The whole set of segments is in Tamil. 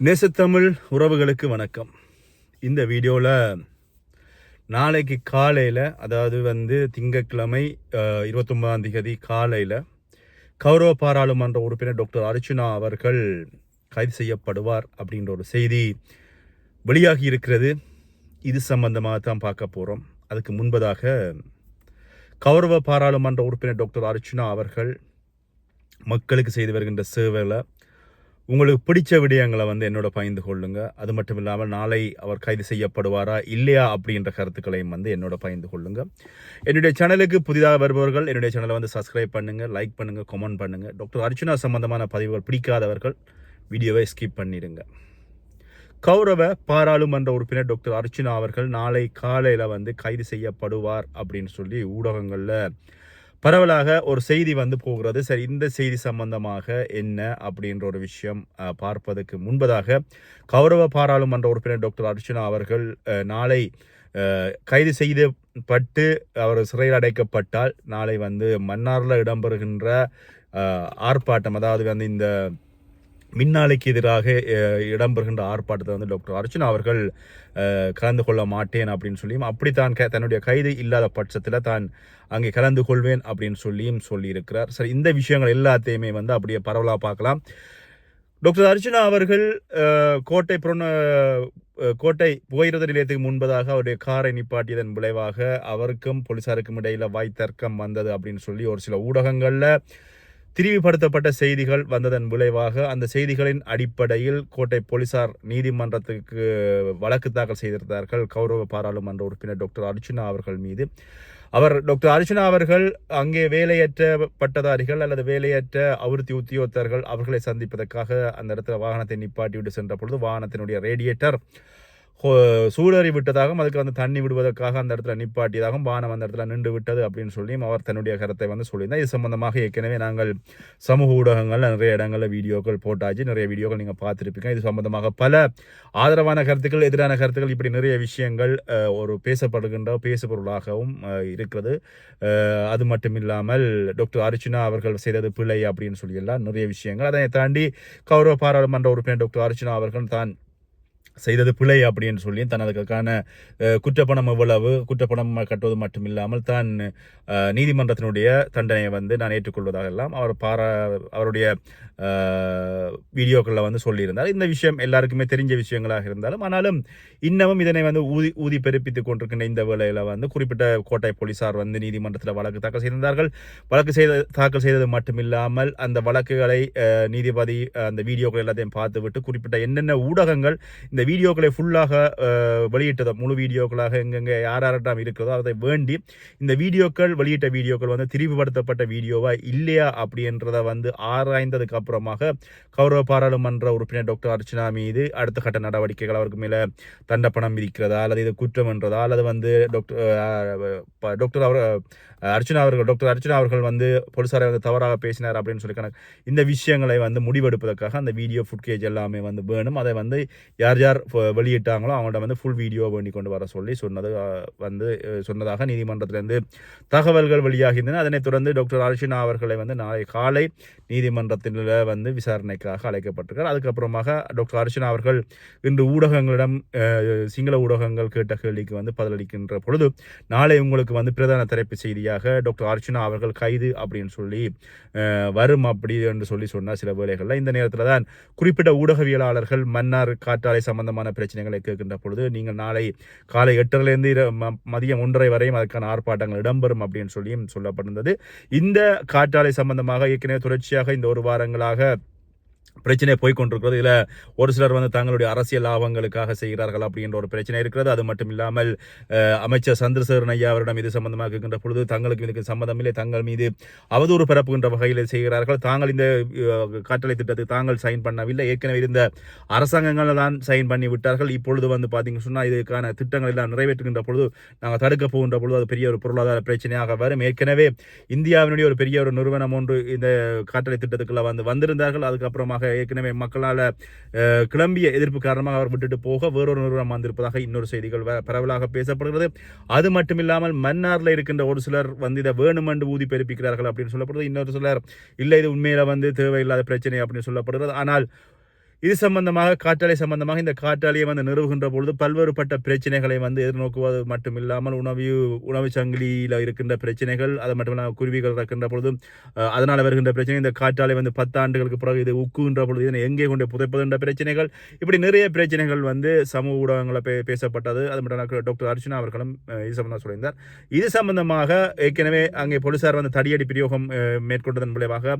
நேசத்தமிழ் உறவுகளுக்கு வணக்கம். இந்த வீடியோவில் நாளைக்கு காலையில் அதாவது வந்து திங்கட்கிழமை இருபத்தொம்பதாம் தேதி காலையில் கௌரவ பாராளுமன்ற உறுப்பினர் டாக்டர் அர்ச்சுனா அவர்கள் கைது செய்யப்படுவார் அப்படின்ற ஒரு செய்தி வெளியாகி இருக்கிறது. இது சம்பந்தமாக தான் பார்க்க போகிறோம் அதுக்கு முன்பதாக கௌரவ பாராளுமன்ற உறுப்பினர் டாக்டர் அர்ச்சுனா அவர்கள் மக்களுக்கு செய்து வருகின்ற சேவையில் உங்களுக்கு பிடிச்ச விடயங்களை வந்து என்னோட பகிர்ந்து கொள்ளுங்க. அது மட்டும் இல்லாமல் நாளை அவர் கைது செய்யப்படுவாரா இல்லையா அப்படின்ற கருத்துக்களையும் வந்து என்னோட பகிர்ந்து கொள்ளுங்க. என்னுடைய சேனலுக்கு புதிதாக வருபவர்கள் என்னுடைய சேனலை வந்து சப்ஸ்கிரைப் பண்ணுங்க லைக் பண்ணுங்கள் கமெண்ட் பண்ணுங்கள் டாக்டர் அர்ச்சனா சம்பந்தமான பதிவுகள் பிடிக்காதவர்கள் வீடியோவை ஸ்கிப் பண்ணிடுங்க. கௌரவ பாராளுமன்ற உறுப்பினர் டாக்டர் அர்ச்சனா அவர்கள் நாளை காலையில் வந்து கைது செய்யப்படுவார் அப்படின்னு சொல்லி ஊடகங்களில் பரவலாக ஒரு செய்தி வந்து போகிறது. சரி இந்த செய்தி சம்பந்தமாக என்ன அப்படின்ற ஒரு விஷயம் பார்ப்பதற்கு முன்பதாக கௌரவ பாராளுமன்ற உறுப்பினர் டாக்டர் அர்ச்சனா அவர்கள் நாளை கைது செய்யப்பட்டு அவர் சிறையில் அடைக்கப்பட்டால் நாளை வந்து மன்னாரில் இடம்பெறுகின்ற ஆர்ப்பாட்டம் அதாவது வந்து இந்த மின்னாலைக்கு எதிராக இடம்பெறுகின்ற ஆர்ப்பாட்டத்தை வந்து டாக்டர் அர்ச்சனா அவர்கள் கலந்து கொள்ள மாட்டேன் அப்படின்னு சொல்லியும் அப்படித்தான் க- தன்னுடைய கைது இல்லாத பட்சத்தில் தான் அங்கே கலந்து கொள்வேன் அப்படின்னு சொல்லியும் சொல்லியிருக்கிறார். சரி இந்த விஷயங்கள் எல்லாத்தையுமே வந்து அப்படியே பரவலாக பார்க்கலாம். டாக்டர் அர்ச்சனா அவர்கள் கோட்டை புறன கோட்டை புகையிரத நிலையத்துக்கு முன்பதாக அவருடைய காரை நிப்பாட்டியதன் விளைவாக அவருக்கும் போலீசாருக்கும் இடையில் வாய் தர்க்கம் வந்தது அப்படின்னு சொல்லி ஒரு சில ஊடகங்களில் திரிவுபடுத்தப்பட்ட செய்திகள் வந்ததன் விளைவாக அந்த செய்திகளின் அடிப்படையில் கோட்டை போலீசார் நீதிமன்றத்துக்கு வழக்கு தாக்கல் செய்திருந்தார்கள். கௌரவ பாராளுமன்ற உறுப்பினர் டாக்டர் அர்ஜுனா அவர்கள் மீது. அவர் டாக்டர் அர்ஜுனா அவர்கள் அங்கே வேலையற்ற பட்டதாரிகள் அல்லது வேலையற்ற அவிருத்தி உத்தியோகத்தர்கள் அவர்களை சந்திப்பதற்காக அந்த இடத்துல வாகனத்தை நிப்பாட்டிவிட்டு சென்ற பொழுது வாகனத்தினுடைய ரேடியேட்டர் சூழறி விட்டதாகவும் அதுக்கு வந்து தண்ணி விடுவதற்காக அந்த இடத்துல நிப்பாட்டியதாகவும் வானம் அந்த இடத்துல நின்று விட்டது அப்படின்னு சொல்லியும் அவர் தன்னுடைய கருத்தை வந்து சொல்லியிருந்தார். இது சம்பந்தமாக ஏற்கனவே நாங்கள் சமூக ஊடகங்கள் நிறைய இடங்களில் வீடியோக்கள் போட்டாச்சு. நிறைய வீடியோக்கள் நீங்கள் பார்த்துருப்பீங்க. இது சம்பந்தமாக பல ஆதரவான கருத்துக்கள் எதிரான கருத்துக்கள் இப்படி நிறைய விஷயங்கள் ஒரு பேசப்படுகின்ற பேசுபொருளாகவும் இருக்கிறது. அது மட்டும் இல்லாமல் டாக்டர் அர்ச்சுனா அவர்கள் செய்தது பிழை அப்படின்னு சொல்லி எல்லாம் நிறைய விஷயங்கள். அதை தாண்டி கௌரவ பாராளுமன்ற உறுப்பினர் டாக்டர் அர்ச்சுனா அவர்கள் தான் செய்தது பிழை அப்படின்னு சொல்லி தனதுக்கான குற்றப்பணம் எவ்வளவு குற்றப்பணம் கட்டுவது மட்டும் இல்லாமல் தான் நீதிமன்றத்தினுடைய தண்டனையை வந்து நான் ஏற்றுக்கொள்வதாக எல்லாம் அவர் பாரா அவருடைய வீடியோக்களில் வந்து சொல்லியிருந்தார். இந்த விஷயம் எல்லாருக்குமே தெரிஞ்ச விஷயங்களாக இருந்தாலும் ஆனாலும் இன்னமும் இதனை வந்து ஊதி ஊதி பெருப்பித்து கொண்டிருக்கின்ற இந்த வேளையில் வந்து குறிப்பிட்ட கோட்டை போலீசார் வந்து நீதிமன்றத்தில் வழக்கு தாக்கல் செய்திருந்தார்கள். வழக்கு செய்த தாக்கல் செய்தது மட்டுமில்லாமல் அந்த வழக்குகளை நீதிபதி அந்த வீடியோக்கள் எல்லாத்தையும் பார்த்துவிட்டு குறிப்பிட்ட என்னென்ன ஊடகங்கள் இந்த வீடியோக்களை ஃபுல்லாக வெளியிட்டதை வெளியிட்டதோ முழு வீடியோக்களாக எங்கெங்கே யார் யாரிடம் இருக்கிறதோ அதை வேண்டி இந்த வீடியோக்கள் வெளியிட்ட வீடியோக்கள் வந்து திரிவுபடுத்தப்பட்ட வீடியோவா இல்லையா அப்படின்றத வந்து ஆராய்ந்ததுக்கு அப்புறமாக கௌரவ பாராளுமன்ற உறுப்பினர் டாக்டர் அர்ச்சனா மீது அடுத்த கட்ட நடவடிக்கைகள் அவருக்கு மேலே தண்டப்பணம் விதிக்கிறதா அல்லது இது குற்றம் என்றதா அல்லது வந்து டாக்டர் டாக்டர் அவர் அர்ச்சனா அவர்கள் டாக்டர் அர்ச்சனா அவர்கள் வந்து போலீஸாரை வந்து தவறாக பேசினார் அப்படின்னு சொல்லி கணக்கு. இந்த விஷயங்களை வந்து முடிவெடுப்பதற்காக அந்த வீடியோ ஃபுட்கேஜ் எல்லாமே வந்து வேணும். அதை வந்து யார் யார் யார் வெளியிட்டாங்களோ அவங்கள்ட்ட வந்து ஃபுல் வீடியோ வேண்டி கொண்டு வர சொல்லி சொன்னது வந்து சொன்னதாக நீதிமன்றத்திலிருந்து தகவல்கள் வெளியாகின்றன. அதனைத் தொடர்ந்து டாக்டர் அர்ஷினா அவர்களை வந்து நாளை காலை நீதிமன்றத்தில் வந்து விசாரணைக்காக அழைக்கப்பட்டிருக்கார் அதுக்கப்புறமாக டாக்டர் அர்ஷினா அவர்கள் இன்று ஊடகங்களிடம் சிங்கள ஊடகங்கள் கேட்ட கேள்விக்கு வந்து பதிலளிக்கின்ற பொழுது நாளை உங்களுக்கு வந்து பிரதான தலைப்பு செய்தியாக டாக்டர் அர்ச்சனா அவர்கள் கைது அப்படின்னு சொல்லி வரும் அப்படி என்று சொல்லி சொன்னார் சில வேலைகளில் இந்த நேரத்தில் தான் குறிப்பிட்ட ஊடகவியலாளர்கள் மன்னார் காற்றாலை சம்பந்தமான பிரச்சனைகளை கேட்கின்ற பொழுது நீங்கள் நாளை காலை எட்டரிலிருந்து மதியம் ஒன்றரை வரையும் அதற்கான ஆர்ப்பாட்டங்கள் இடம்பெறும் அப்படின்னு சொல்லியும் சொல்லப்பட்டிருந்தது. இந்த காற்றாலை சம்பந்தமாக ஏற்கனவே தொடர்ச்சியாக இந்த ஒரு வாரங்களாக பிரச்சனை போய்கொண்டிருக்கிறது இதில் ஒரு சிலர் வந்து தங்களுடைய அரசியல் லாபங்களுக்காக செய்கிறார்கள் அப்படின்ற ஒரு பிரச்சனை இருக்கிறது. அது மட்டும் இல்லாமல் அமைச்சர் சந்திரசேகரன் ஐயா அவரிடம் இது சம்பந்தமாக இருக்கின்ற பொழுது தங்களுக்கு இதுக்கு சம்மந்தம் இல்லை. தங்கள் மீது அவதூறு பரப்புகின்ற வகையில் செய்கிறார்கள். தாங்கள் இந்த காற்றலை திட்டத்தை தாங்கள் சைன் பண்ணவில்லை. ஏற்கனவே இருந்த அரசாங்கங்கள் தான் சைன் பண்ணி விட்டார்கள். இப்பொழுது வந்து பார்த்தீங்கன்னு சொன்னால் இதுக்கான திட்டங்கள் எல்லாம் நிறைவேற்றுகின்ற பொழுது நாங்கள் தடுக்க போகின்ற பொழுது அது பெரிய ஒரு பொருளாதார பிரச்சனையாக வரும். ஏற்கனவே இந்தியாவினுடைய ஒரு பெரிய ஒரு நிறுவனம் ஒன்று இந்த காற்றலை திட்டத்துக்குள்ளே வந்து வந்திருந்தார்கள். அதுக்கப்புறமாக ஏற்கனவே மக்களால் கிளம்பிய எதிர்ப்பு காரணமாக அவர் விட்டுட்டு போக வேறொரு நிறுவனம் வந்திருப்பதாக இன்னொரு செய்திகள் பரவலாக பேசப்படுகிறது. அது மட்டும் இல்லாமல் மன்னாரில் இருக்கின்ற ஒரு சிலர் வந்து இதை வேணுமென்று ஊதி பெருப்பிக்கிறார்கள் அப்படின்னு சொல்லப்படுறது இன்னொரு சிலர் இல்லை இது உண்மையில் வந்து தேவையில்லாத பிரச்சனை அப்படின்னு சொல்லப்படுகிறது. ஆனால் இது சம்பந்தமாக காற்றாலை சம்பந்தமாக இந்த காற்றாலையை வந்து நிறுவுகின்ற பொழுது பல்வேறுபட்ட பிரச்சனைகளை வந்து எதிர்நோக்குவது மட்டும் இல்லாமல் உணவு உணவு சங்கிலியில் இருக்கின்ற பிரச்சனைகள் அது மட்டும் இல்லாமல் குருவிகள் இருக்கின்ற பொழுது அதனால் வருகின்ற பிரச்சனை இந்த காற்றாலை வந்து பத்தாண்டுகளுக்கு பிறகு இது உக்குகின்ற பொழுது இதனை எங்கே கொண்டு புதைப்பது என்ற பிரச்சனைகள் இப்படி நிறைய பிரச்சனைகள் வந்து சமூக ஊடகங்களில் பே பேசப்பட்டது. அது மட்டும் டாக்டர் அர்ச்சனா அவர்களும் இது சம்பந்தமாக சொல்லியிருந்தார். இது சம்பந்தமாக ஏற்கனவே அங்கே போலீசார் வந்து தடியடி பிரயோகம் மேற்கொண்டதன் விளைவாக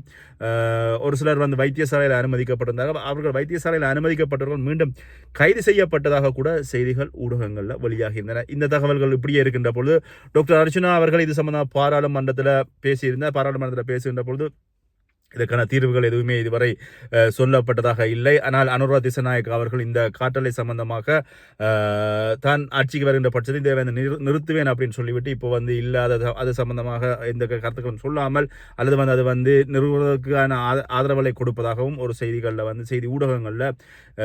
ஒரு சிலர் வந்து வைத்தியசாலையில் அனுமதிக்கப்பட்டிருந்தார்கள். அவர்கள் வைத்திய வைத்தியசாலையில் அனுமதிக்கப்பட்டவர்கள் மீண்டும் கைது செய்யப்பட்டதாக கூட செய்திகள் ஊடகங்களில் வெளியாகின்றன இந்த தகவல்கள் இப்படியே இருக்கின்ற பொழுது டாக்டர் அர்ச்சனா அவர்கள் இது சம்பந்தமாக பாராளுமன்றத்தில் பேசியிருந்தார். பாராளுமன்றத்தில் பேசுகின்ற பொழுது இதற்கான தீர்வுகள் எதுவுமே இதுவரை சொல்லப்பட்டதாக இல்லை. ஆனால் அனுரா திசநாயக் அவர்கள் இந்த காற்றலை சம்பந்தமாக தான் ஆட்சிக்கு வருகின்ற பட்சத்தில் இதை வந்து நிறு- நிறுத்துவேன் அப்படின்னு சொல்லிவிட்டு இப்போ வந்து இல்லாத அது சம்பந்தமாக இந்த கருத்துக்களும் சொல்லாமல் அல்லது வந்து அது வந்து நிறுவனத்துக்கான ஆத- கொடுப்பதாகவும் ஒரு செய்திகளில் வந்து செய்தி ஊடகங்களில்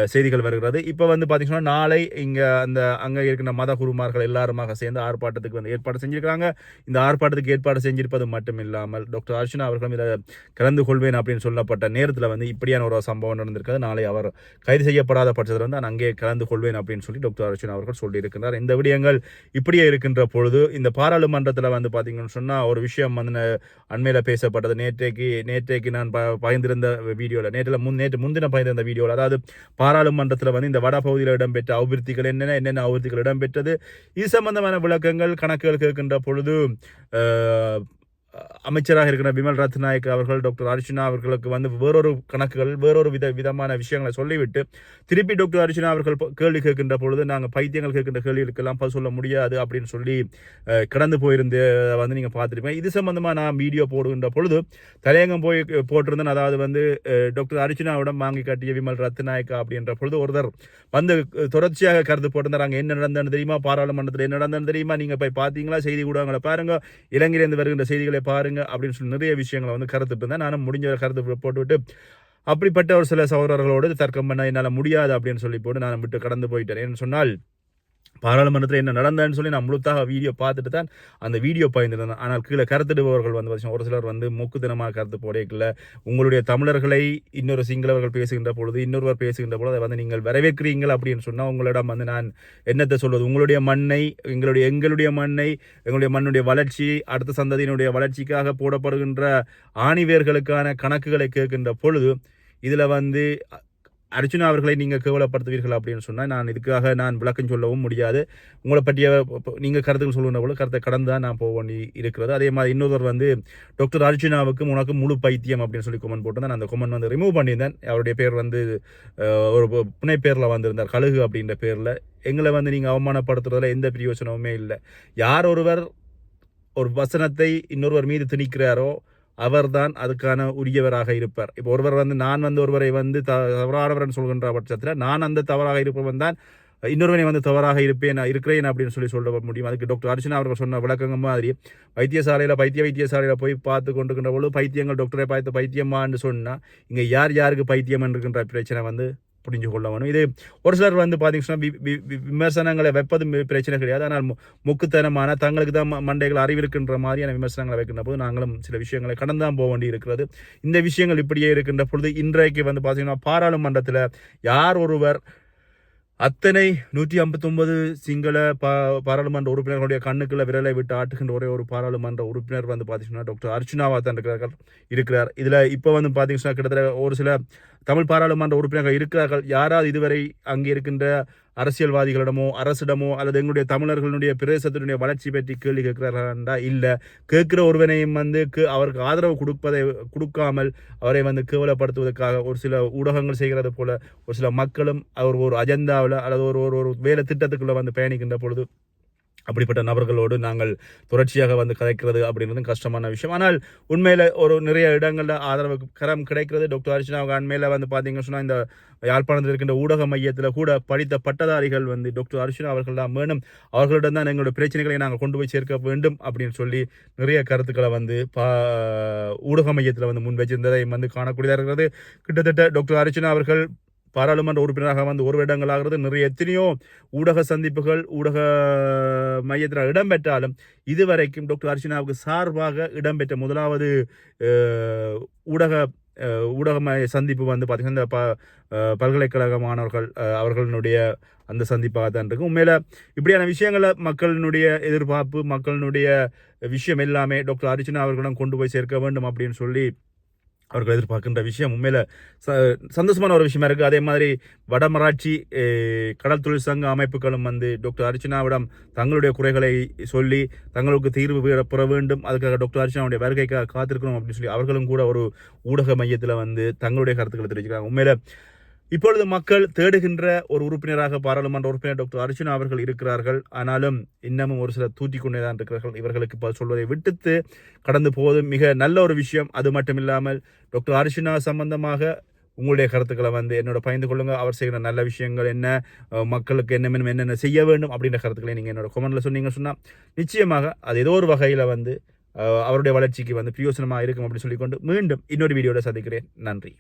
செய்திகள் வருகிறது. இப்போ வந்து பார்த்தீங்கன்னா நாளை இங்கே அந்த அங்கே இருக்கின்ற மத குருமார்கள் எல்லாருமாக சேர்ந்து ஆர்ப்பாட்டத்துக்கு வந்து ஏற்பாடு செஞ்சுருக்காங்க இந்த ஆர்ப்பாட்டத்துக்கு ஏற்பாடு செஞ்சிருப்பது மட்டும் இல்லாமல் டாக்டர் அர்ச்சனா அவர்களும் இதில் கலந்து கொள்வேன் அப்படின்னு சொல்லப்பட்ட நேரத்தில் வந்து இப்படியான ஒரு சம்பவம் நடந்திருக்கிறது. நாளை அவர் கைது செய்யப்படாத பட்சத்தில் வந்து நான் அங்கே கலந்து கொள்வேன் அப்படின்னு சொல்லி டாக்டர் அர்ஜுன் அவர்கள் சொல்லியிருக்கிறார். இந்த விடயங்கள் இப்படியே இருக்கின்ற பொழுது இந்த பாராளுமன்றத்தில் வந்து பார்த்தீங்கன்னு சொன்னால் ஒரு விஷயம் வந்து அண்மையில் பேசப்பட்டது. நேற்றைக்கு நேற்றைக்கு நான் ப பயந்திருந்த வீடியோவில் நேற்றில் முன் நேற்று முந்தின பயந்திருந்த வீடியோவில் அதாவது பாராளுமன்றத்தில் வந்து இந்த வட பகுதியில் இடம்பெற்ற அபிவிருத்திகள் என்னென்ன என்னென்ன அபிவிருத்திகள் இடம்பெற்றது இது சம்பந்தமான விளக்கங்கள் கணக்குகள் கேட்கின்ற பொழுது அமைச்சராக இருக்கிற விமல் ரத்நாயக் அவர்கள் டாக்டர் அர்ஜுனா அவர்களுக்கு வந்து வேறொரு கணக்குகள் வேறொரு வித விதமான விஷயங்களை சொல்லிவிட்டு திருப்பி டாக்டர் அர்ஜுனா அவர்கள் கேள்வி கேட்கின்ற பொழுது நாங்கள் பைத்தியங்கள் கேட்கின்ற கேள்விகளுக்கெல்லாம் பதில் சொல்ல முடியாது அப்படின்னு சொல்லி கடந்து போயிருந்து வந்து நீங்கள் பார்த்துருப்பேன் இது சம்மந்தமாக நான் வீடியோ போடுகின்ற பொழுது தலையங்கம் போய் போட்டிருந்தேன். அதாவது வந்து டாக்டர் அர்ச்சனாவிடம் வாங்கி கட்டிய விமல் ரத்நாயக்கா அப்படின்ற பொழுது ஒருத்தர் வந்து தொடர்ச்சியாக கருத்து போட்டிருந்தார். அங்கே என்ன நடந்ததுன்னு தெரியுமா? பாராளுமன்றத்தில் என்ன நடந்ததுன்னு தெரியுமா? நீங்கள் போய் பார்த்தீங்களா? செய்தி ஊடகங்களை பாருங்க. இலங்கையிலேருந்து வருகின்ற செய்திகளை பாருங்க அப்படின்னு சொல்லி நிறைய விஷயங்களை வந்து கருத்துட்டு இருந்தேன். நானும் முடிஞ்ச கருத்து போட்டுவிட்டு அப்படிப்பட்ட ஒரு சில சகோதரர்களோடு தர்க்கம் பண்ண என்னால் முடியாது அப்படின்னு சொல்லி போட்டு நான் விட்டு கடந்து போயிட்டேன். ஏன்னு சொன்னால் பாராளுமன்றத்தில் என்ன நடந்ததுன்னு சொல்லி நான் முழுத்தாக வீடியோ பார்த்துட்டு தான் அந்த வீடியோ பயந்துருந்தேன் ஆனால் கீழே கருத்துடுபவர்கள் வந்து பார்த்தீங்கன்னா ஒரு சிலர் வந்து மூக்குத்தனமாக கருத்து போடையில உங்களுடைய தமிழர்களை இன்னொரு சிங்களவர்கள் பேசுகின்ற பொழுது இன்னொருவர் பேசுகின்ற பொழுது அதை வந்து நீங்கள் வரவேற்கிறீங்கள் அப்படின்னு சொன்னால் உங்களிடம் வந்து நான் என்னத்தை சொல்வது? உங்களுடைய மண்ணை எங்களுடைய எங்களுடைய மண்ணை எங்களுடைய மண்ணுடைய வளர்ச்சி அடுத்த சந்ததியினுடைய வளர்ச்சிக்காக போடப்படுகின்ற ஆணிவேர்களுக்கான கணக்குகளை கேட்கின்ற பொழுது இதில் வந்து அர்ஜுனா அர்ச்சுனா அவர்களை நீங்கள் கேவலப்படுத்துவீர்கள் அப்படின்னு சொன்னால் நான் இதுக்காக நான் விளக்கம் சொல்லவும் முடியாது. உங்களை பற்றிய நீங்கள் கருத்துக்கள் சொல்லுன போல கருத்தை கடந்து தான் நான் போக வேண்டி இருக்கிறது. அதே மாதிரி இன்னொருவர் வந்து டாக்டர் அர்ஜுனாவுக்கும் உனக்கு முழு பைத்தியம் அப்படின்னு சொல்லி கொமெண்ட் போட்டு நான் அந்த கொமெண்ட் வந்து ரிமூவ் பண்ணியிருந்தேன். அவருடைய பேர் வந்து ஒரு புனை பேரில் வந்திருந்தார் கழுகு அப்படின்ற பேரில். எங்களை வந்து நீங்கள் அவமானப்படுத்துறதுல எந்த பிரயோஜனமுமே இல்லை. யார் ஒருவர் ஒரு வசனத்தை இன்னொருவர் மீது திணிக்கிறாரோ அவர்தான் அதுக்கான உரியவராக இருப்பார். இப்போ ஒருவர் வந்து நான் வந்து ஒருவரை வந்து த தவறானவர்னு சொல்கின்ற பட்சத்தில் நான் அந்த தவறாக இருப்பவன் தான் இன்னொருவனை வந்து தவறாக இருப்பேன் இருக்கிறேன் அப்படின்னு சொல்லி சொல்ல முடியும். அதுக்கு டாக்டர் அர்ச்சனா அவர்கள் சொன்ன விளக்கங்க மாதிரி வைத்தியசாலையில் பைத்திய வைத்தியசாலையில் போய் பார்த்து கொண்டிருக்கின்ற பொழுது பைத்தியங்கள் டாக்டரை பார்த்து பைத்தியமான்னு சொன்னால் இங்கே யார் யாருக்கு பைத்தியம் இருக்கின்ற பிரச்சனை வந்து புரிஞ்சு கொள்ள வேணும் இது ஒரு சிலர் வந்து பார்த்தீங்கன்னா வி- வி- விமர்சனங்களை வைப்பது பிரச்சனை கிடையாது. ஆனால் மு- முக்குத்தனமான தங்களுக்கு தான் ம- மண்டைகள் அறிவிருக்கின்ற மாதிரியான விமர்சனங்களை வைக்கின்ற போது நாங்களும் சில விஷயங்களை கடந்து தான் போக வேண்டி இருக்கிறது இந்த விஷயங்கள் இப்படியே இருக்கின்ற பொழுது இன்றைக்கு வந்து பார்த்தீங்கன்னா பாராளுமன்றத்தில் யார் ஒருவர் அத்தனை நூற்றி ஐம்பத்தொன்பது சிங்கள பா பாராளுமன்ற உறுப்பினர்களுடைய கண்ணுக்குள்ள விரலை விட்டு ஆட்டுகின்ற ஒரே ஒரு பாராளுமன்ற உறுப்பினர் வந்து பார்த்தீங்கன்னா டாக்டர் அர்ச்சுனாவா தான் இருக்கிறார்கள் இருக்கிறார். இதில் இப்போ வந்து பார்த்தீங்கன்னா கிட்டத்தட்ட ஒரு சில தமிழ் பாராளுமன்ற உறுப்பினர்கள் இருக்கிறார்கள். யாராவது இதுவரை அங்கே இருக்கின்ற அரசியல்வாதிகளிடமோ அரசிடமோ அல்லது எங்களுடைய தமிழர்களுடைய பிரதேசத்தினுடைய வளர்ச்சி பற்றி கேள்வி கேட்கிறார்களா இல்லை கேட்கிற ஒருவனையும் வந்து அவருக்கு ஆதரவு கொடுப்பதை கொடுக்காமல் அவரை வந்து கேவலப்படுத்துவதற்காக ஒரு சில ஊடகங்கள் செய்கிறது போல ஒரு சில மக்களும் அவர் ஒரு அஜெண்டாவில் அல்லது ஒரு ஒரு ஒரு வேலை திட்டத்துக்குள்ளே வந்து பயணிக்கின்ற பொழுது அப்படிப்பட்ட நபர்களோடு நாங்கள் தொடர்ச்சியாக வந்து கதைக்கிறது அப்படின்றது கஷ்டமான விஷயம். ஆனால் உண்மையில் ஒரு நிறைய இடங்களில் ஆதரவு கரம் கிடைக்கிறது. டாக்டர் அர்ச்சனா அண்மையில் வந்து பார்த்தீங்கன்னு சொன்னால் இந்த யாழ்ப்பாணத்தில் இருக்கின்ற ஊடக மையத்தில் கூட படித்த பட்டதாரிகள் வந்து டாக்டர் அர்ச்சனா அவர்கள் தான் வேணும் அவர்களிடம் தான் எங்களுடைய பிரச்சனைகளை நாங்கள் கொண்டு போய் சேர்க்க வேண்டும் அப்படின்னு சொல்லி நிறைய கருத்துக்களை வந்து பா ஊடக மையத்தில் வந்து முன் வச்சிருந்ததை வந்து காணக்கூடியதாக இருக்கிறது. கிட்டத்தட்ட டாக்டர் அர்ச்சனா அவர்கள் பாராளுமன்ற உறுப்பினராக வந்து ஒரு இடங்களாகிறது நிறைய எத்தனையோ ஊடக சந்திப்புகள் ஊடக மையத்தில் இடம்பெற்றாலும் இதுவரைக்கும் டாக்டர் அர்ச்சனாவுக்கு சார்பாக இடம்பெற்ற முதலாவது ஊடக ஊடகமய சந்திப்பு வந்து பார்த்திங்கன்னா இந்த ப பல்கலைக்கழக மாணவர்கள் அவர்களுடைய அந்த சந்திப்பாக தான் இருக்கும் உண்மையில இப்படியான விஷயங்களை மக்களினுடைய எதிர்பார்ப்பு மக்களினுடைய விஷயம் எல்லாமே டாக்டர் அர்ச்சனா அவர்களிடம் கொண்டு போய் சேர்க்க வேண்டும் அப்படின்னு சொல்லி அவர்கள் எதிர்பார்க்கின்ற விஷயம். உண்மையில் ச சந்தோஷமான ஒரு விஷயமா இருக்குது அதே மாதிரி வடமராட்சி கடல் தொழில் சங்க அமைப்புகளும் வந்து டாக்டர் அர்ச்சனாவிடம் தங்களுடைய குறைகளை சொல்லி தங்களுக்கு தீர்வு பெற- வேண்டும். அதுக்காக டாக்டர் அர்ச்சனாவுடைய வருகைக்காக காத்திருக்கணும் அப்படின்னு சொல்லி அவர்களும் கூட ஒரு ஊடக மையத்தில் வந்து தங்களுடைய கருத்துக்களை தெரிவிக்கிறாங்க உண்மையில் இப்பொழுது மக்கள் தேடுகின்ற ஒரு உறுப்பினராக பாராளுமன்ற உறுப்பினர் டாக்டர் அர்ச்சனா அவர்கள் இருக்கிறார்கள். ஆனாலும் இன்னமும் ஒரு சிலர் தூற்றிக் கொண்டே தான் இருக்கிறார்கள். இவர்களுக்கு இப்போ சொல்வதை விட்டுத்து கடந்து போவது மிக நல்ல ஒரு விஷயம். அது மட்டும் இல்லாமல் டாக்டர் அர்ஜுனா சம்பந்தமாக உங்களுடைய கருத்துக்களை வந்து என்னோட பயந்து கொள்ளுங்க. அவர் செய்கிற நல்ல விஷயங்கள் என்ன? மக்களுக்கு என்ன என்னென்ன செய்ய வேண்டும் அப்படின்ற கருத்துக்களை நீங்கள் என்னோட கொமெண்ட்ல சொன்னீங்க சொன்னால் நிச்சயமாக அது ஏதோ ஒரு வகையில் வந்து அவருடைய வளர்ச்சிக்கு வந்து பிரயோசனமாக இருக்கும் அப்படின்னு சொல்லிக்கொண்டு மீண்டும் இன்னொரு வீடியோட சந்திக்கிறேன். நன்றி.